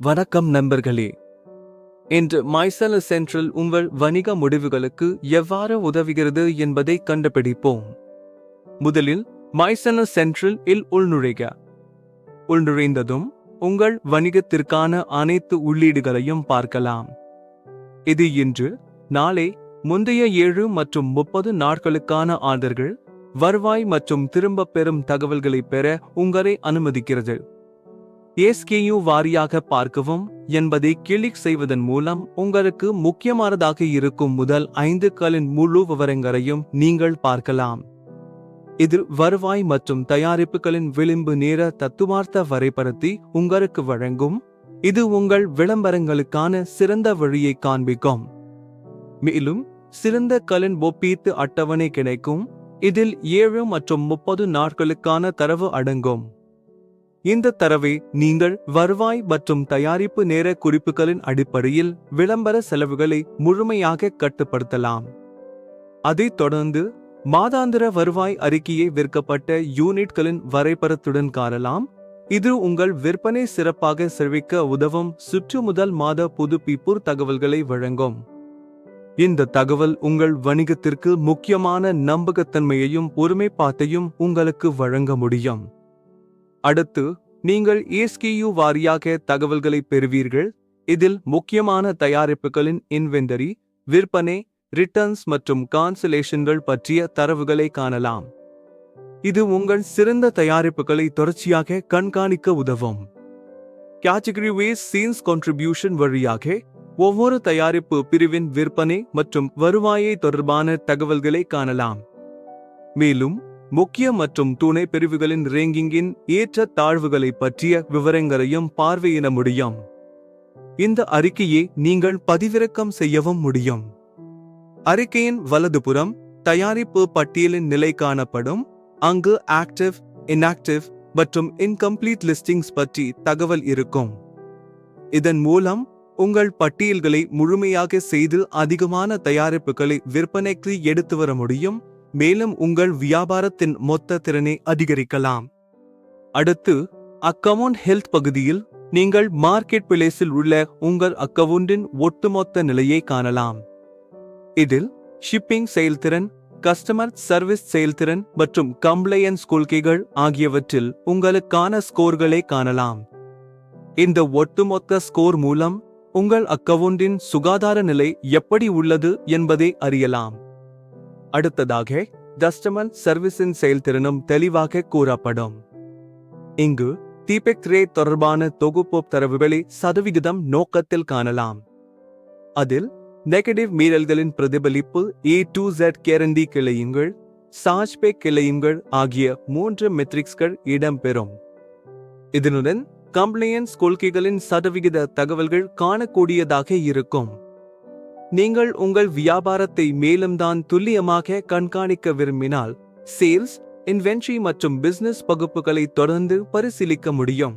வணக்கம் நண்பர்களே. இன்று மைசல சென்ட்ரல் உங்கள் வணிக முடிவுகளுக்கு எவ்வாறு உதவுகிறது என்பதை கண்டுபிடிப்போம். முதலில் மைசல சென்ட்ரல் இல் உள்நுழைக. உள்நுழைந்ததும் உங்கள் வணிகத்திற்கான அனைத்து உள்ளீடுகளையும் பார்க்கலாம். இது இன்று நாளை முந்தைய ஏழு மற்றும் முப்பது நாட்களுக்கான ஆர்டர்கள் வருவாய் மற்றும் திரும்பப் பெறும் தகவல்களை பெற உங்களை அனுமதிக்கிறது. எஸ்கேயு வாரியாக பார்க்கவும் என்பதை கிளிக் செய்வதன் மூலம் உங்களுக்கு முக்கியமானதாக இருக்கும் முதல் ஐந்து கலின் முழு விவரங்களையும் நீங்கள் பார்க்கலாம். இது வருவாய் மற்றும் தயாரிப்புகளின் விளிம்பு நேர தத்துவார்த்த வரைபடத்தை உங்களுக்கு வழங்கும். இது உங்கள் விளம்பரங்களுக்கான சிறந்த வழியை காண்பிக்கும். மேலும் சிறந்த கலின் ஒப்பீட்டு அட்டவணை கிடைக்கும். இதில் ஏழு மற்றும் முப்பது நாட்களுக்கான தரவு அடங்கும். இந்த தரவை நீங்கள் வருவாய் மற்றும் தயாரிப்பு நேர குறிப்புகளின் அடிப்படையில் விளம்பர செலவுகளை முழுமையாக கட்டுப்படுத்தலாம். அதைத் தொடர்ந்து மாதாந்திர வருவாய் அறிக்கையை விற்கப்பட்ட யூனிட்களின் வரைபடத்துடன் காணலாம். இது உங்கள் விற்பனை சிறப்பாக செழிக்க உதவும் சுற்று முதல் மாத புதுப்பிப்பூர் தகவல்களை வழங்கும். இந்த தகவல் உங்கள் வணிகத்திற்கு முக்கியமான நம்பகத்தன்மையையும் ஒருமைப்பாட்டையும் உங்களுக்கு வழங்க முடியும். அடுத்து நீங்கள் ஏஸ்கியூ வாரியாக தகவல்களை பெறுவீர்கள். இதில் முக்கியமான தயாரிப்புகளின் இன்வெண்டரி விற்பனை ரிட்டர்ன்ஸ் மற்றும் கான்சலேஷன்கள் பற்றிய தரவுகளை காணலாம். இது உங்கள் சிறந்த தயாரிப்புகளை தொடர்ச்சியாக கண்காணிக்க உதவும். கேட்டகரி வேஸ் சீன்ஸ் கான்ட்ரிபியூஷன் வழியாக ஒவ்வொரு தயாரிப்பு பிரிவின் விற்பனை மற்றும் வருவாயை தொடர்பான தகவல்களை காணலாம். மேலும் முக்கிய மற்றும் துணை பிரிவுகளின் ரேங்கிங்கின் ஏற்ற தாழ்வுகளை பற்றிய விவரங்களையும் பார்வையிட முடியும். இந்த அறிக்கையை நீங்கள் பதிவிறக்கம் செய்யவும் முடியும். அறிக்கையின் வலதுபுறம் தயாரிப்பு பட்டியலின் நிலை காணப்படும். அங்கு ஆக்டிவ் இன்ஆக்டிவ் மற்றும் இன்கம்ப்ளீட் லிஸ்டிங்ஸ் பற்றி தகவல் இருக்கும். இதன் மூலம் உங்கள் பட்டியல்களை முழுமையாக செய்து அதிகமான தயாரிப்புகளை விற்பனைக்கு எடுத்து வர முடியும். மேலும் உங்கள் வியாபாரத்தின் மொத்த திறனை அதிகரிக்கலாம். அடுத்து அக்கவுண்ட் ஹெல்த் பகுதியில் நீங்கள் மார்க்கெட் பிளேஸில் உள்ள உங்கள் அக்கவுண்டின் ஒட்டுமொத்த நிலையை காணலாம். இதில் ஷிப்பிங் செயல்திறன் கஸ்டமர் சர்வீஸ் செயல்திறன் மற்றும் கம்ப்ளையன்ஸ் கொள்கைகள் ஆகியவற்றில் உங்களுக்கான ஸ்கோர்களை காணலாம். இந்த ஒட்டுமொத்த ஸ்கோர் மூலம் உங்கள் அக்கவுண்டின் சுகாதார நிலை எப்படி உள்ளது என்பதை அறியலாம். அடுத்ததாக கஸ்டமர் சர்வீஸின் செயல்திறனும் தெளிவாக கூறப்படும். இங்கு தீபெக் ரே தொடர்பான தொகுப்பு தரவுகளை சதவிகிதம் நோக்கத்தில் காணலாம். அதில் நெகட்டிவ் மீறல்களின் பிரதிபலிப்பு ஏ டு ஜெட் கேரண்டி கிளையுங்கள் சாஜ்பே கிளையுங்கள் ஆகிய மூன்று மெட்ரிக்ஸ்கள் இடம்பெறும். இதனுடன் கம்ப்ளையன்ஸ் கொள்கைகளின் சதவிகித தகவல்கள் காணக்கூடியதாக இருக்கும். நீங்கள் உங்கள் வியாபாரத்தை மேலும் தான் துல்லியமாக கண்காணிக்க விரும்பினால் சேல்ஸ் இன்வென்ட்ரி மற்றும் பிசினஸ் பகுப்புகளை தொடர்ந்து பரிசீலிக்க முடியும்.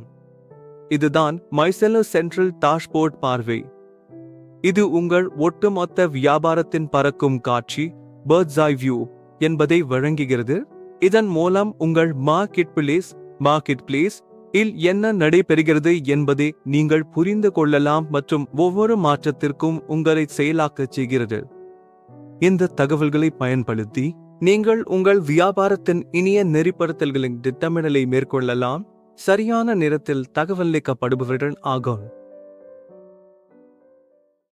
இதுதான் மைசெலோ சென்ட்ரல் டாஷ்போர்ட் பார்வை. இது உங்கள் ஒட்டுமொத்த வியாபாரத்தின் பறக்கும் காட்சி பேர்ட்ஸ் ஐ வியூ என்பதை வழங்குகிறது. இதன் மூலம் உங்கள் மார்க்கெட் பிளேஸ் மார்க்கெட் பிளேஸ் இல் என்ன நடைபெறுகிறது என்பதை நீங்கள் புரிந்து கொள்ளலாம் மற்றும் ஒவ்வொரு மாற்றத்திற்கும் உங்களை செயலாக்கச் செய்கிறது. இந்த தகவல்களை பயன்படுத்தி நீங்கள் உங்கள் வியாபாரத்தின் இனிய நெறிப்படுத்தல்களின் திட்டமிடலை மேற்கொள்ளலாம். சரியான நேரத்தில் தகவல் தகவலளிக்கப்படுபவர்கள் ஆகும்